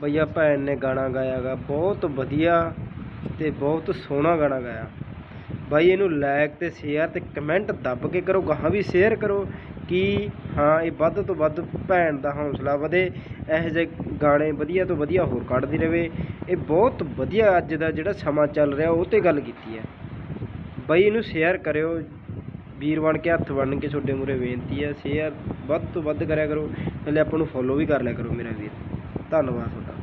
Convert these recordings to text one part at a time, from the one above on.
ਬਈਆ ਭੈਣ ਨੇ ਗਾਣਾ ਗਾਇਆਗਾ ਬਹੁਤ ਵਧੀਆ ਤੇ ਬਹੁਤ ਸੋਹਣਾ ਗਾਣਾ ਗਾਇਆ। ਬਾਈ ਇਹਨੂੰ ਲਾਇਕ ਤੇ ਸ਼ੇਅਰ ਤੇ ਕਮੈਂਟ ਦੱਬ ਕੇ ਕਰੋ, ਗਾਹਾਂ ਵੀ ਸ਼ੇਅਰ ਕਰੋ ਕਿ ਹਾਂ, ਇਹ ਵੱਧ ਤੋਂ ਵੱਧ ਭੈਣ ਦਾ ਹੌਸਲਾ ਵਧੇ, ਇਹੋ ਜਿਹੇ ਗਾਣੇ ਵਧੀਆ ਤੋਂ ਵਧੀਆ ਹੋਰ ਕੱਢਦੀ ਰਹੇ ਇਹ ਬਹੁਤ ਵਧੀਆ ਅੱਜ ਦਾ ਜਿਹੜਾ ਸਮਾਂ ਚੱਲ ਰਿਹਾ, ਉਹ ਤੇ ਗੱਲ ਕੀਤੀ ਹੈ। ਬਾਈ ਇਹਨੂੰ ਸ਼ੇਅਰ ਕਰਿਓ, ਵੀਰ ਬਣ ਕੇ ਹੱਥ ਬਣ ਕੇ ਛੋਟੇ ਮੂਰੇ ਬੇਨਤੀ ਹੈ ਸ਼ੇਅਰ ਵੱਧ ਤੋਂ ਵੱਧ ਕਰਿਆ ਕਰੋ, ਨਾਲੇ ਆਪਾਂ ਨੂੰ ਫੋਲੋ ਵੀ ਕਰ ਲਿਆ ਕਰੋ ਮੇਰਾ ਵੀਰ। ਧੰਨਵਾਦ ਤੁਹਾਡਾ।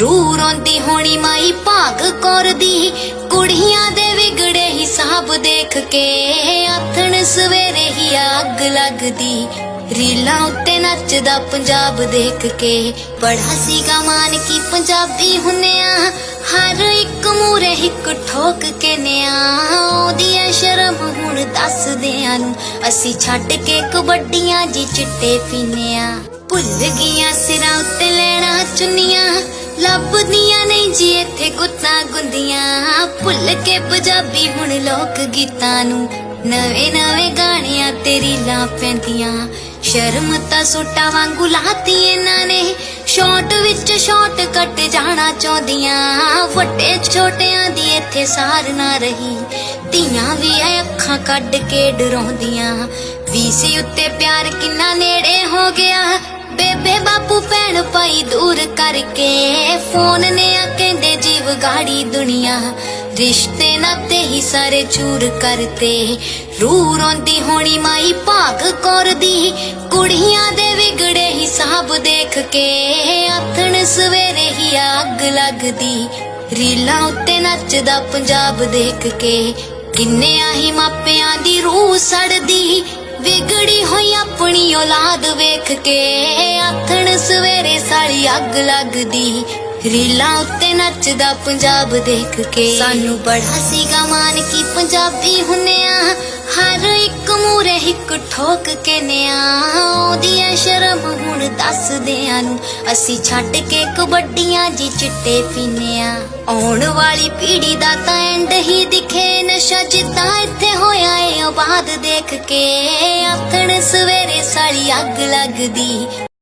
ਰੂ ਰੋਂਦੀ ਹੋਣੀ ਮਾਈ ਭਾਗ ਕਰਦੀ, ਕੁੜੀਆਂ ਦੇ ਵਿਗੜੇ ਹਿਸਾਬ ਦੇਖ ਕੇ ਆਥਣ ਸਵੇਰੇ ਹੀ ਅੱਗ ਲੱਗਦੀ। ਰੀਲਾਂ ਉੱਤੇ ਨੱਚਦਾ ਪੰਜਾਬ ਦੇਖ ਕੇ, ਬੜਾ ਸੀਗਾ ਮਾਨ ਕੀ ਪੰਜਾਬੀ ਆ ਹਰ ਇੱਕ ਮੂਰੇ ਇੱਕ ਠੋਕ ਕੇ ਨਿਆ। ਅਸੀਂ ਛੱਡ ਕੇ ਕਬੱਡੀਆਂ ਜੀ ਚਿੱਟੇ ਪੀਨੇ ਭੁੱਲ ਗਈਆਂ ਸਿਰਾਂ ਉੱਤੇ ਲੈਣਾ ਚੁੰਨੀਆਂ। ਲੱਭਦੀਆਂ ਨਹੀਂ ਜੀ ਇੱਥੇ ਗੁੱਤਾਂ ਗੁੰਦੀਆਂ। ਭੁੱਲ ਕੇ ਪੰਜਾਬੀ ਹੁਣ ਲੋਕ ਗੀਤਾਂ ਨੂੰ। ਨਵੇਂ ਨਵੇਂ ਗਾਣਿਆਂ ਤੇ ਰੀਲਾਂ ਪੈਂਦੀਆਂ। ਸ਼ਰਮ ਤਾਂ ਸੋਟਾ ਵਾਂਗੂ ਲਾਤੀ ਇਹਨਾਂ ਨੇ। ਜਾਣਾ ਚਾਹੁੰਦੀਆਂ। ਵੱਡੇ ਛੋਟਿਆਂ ਦੀ ਇੱਥੇ ਸਾਰ ਨਾ ਰਹੀ। ਧੀਆਂ ਵੀ ਐ ਅੱਖਾਂ ਕੱਢ ਕੇ ਡਰਾਉਂਦੀਆਂ। ਵੀਸੀ ਉੱਤੇ ਪਿਆਰ ਕਿੰਨਾ ਨੇੜੇ ਹੋ ਗਿਆ। ਬੇਬੇ ਬਾਪੂ ਭੈਣ ਭਾਈ ਦੂਰ ਕਰਕੇ। ਫੋਨ ਨੇ ਆ ਕਹਿੰਦੇ ਜੀਵ ਗਾੜੀ ਦੁਨੀਆ। ਰਿਸ਼ਤੇ ਨਾਤੇ ਹੀ ਸਾਰੇ ਚੂਰ ਕਰਤੇ। ਰੂਹ ਰੋਂਦੀ ਹੋਣੀ ਮਾਈ ਭਾਗ ਕਰਦੀ। ਕੁੜੀਆਂ ਦੇ ਵਿਗੜੇ ਹਿਸਾਬ ਦੇਖ ਕੇ ਆਥਣ ਸਵੇਰੇ ਹੀ ਅੱਗ ਲੱਗਦੀ। ਰੀਲਾਂ ਉੱਤੇ ਨੱਚਦਾ ਪੰਜਾਬ ਦੇਖ ਕੇ। ਕਿੰਨੇ ਆਹੀ ਮਾਪਿਆਂ ਦੀ ਰੂਹ ਸੜਦੀ। ਵਿਗੜੀ ਹੋਈ ਆਪਣੀ ਔਲਾਦ ਵੇਖ ਕੇ। ਆਥਣ ਸਵੇਰੇ ਸਾਲੀ ਅੱਗ ਲੱਗਦੀ। ਰੀਲਾਂ ਉੱਤੇ ਨੱਚਦਾ ਪੰਜਾਬ ਦੇਖ ਕੇ। ਸਾਨੂੰ ਬੜਾ ਸੀਗਾ ਮਾਨ ਕੀ ਪੰਜਾਬੀ ਹੁੰਨਿਆ। ਹਰ ਇੱਕ ਮੂਰੇ ਇੱਕ ਠੋਕ ਕੇ ਨਿਆ ਉਹਦੀ ਐ ਸ਼ਰਮ ਹੁਣ ਦੱਸਦਿਆਂ ਨੂੰ ਅਸੀਂ ਛੱਡ ਕੇ ਕਬੱਡੀਆਂ ਜੀ ਚਿੱਟੇ ਪੀਨੇ ਆਉਣ ਵਾਲੀ ਪੀੜੀ ਦਾ ਤਾਂ ਐਂਡ ਹੀ ਦਿਖੇ ਨਸ਼ਾ ਜਿੱਦਾਂ ਇੱਥੇ ਹੋਇਆ ਏ ਆਬਾਦ ਦੇਖ ਕੇ ਆਥਣ ਸਵੇਰੇ ਸਾਲੀ ਅੱਗ ਲੱਗਦੀ।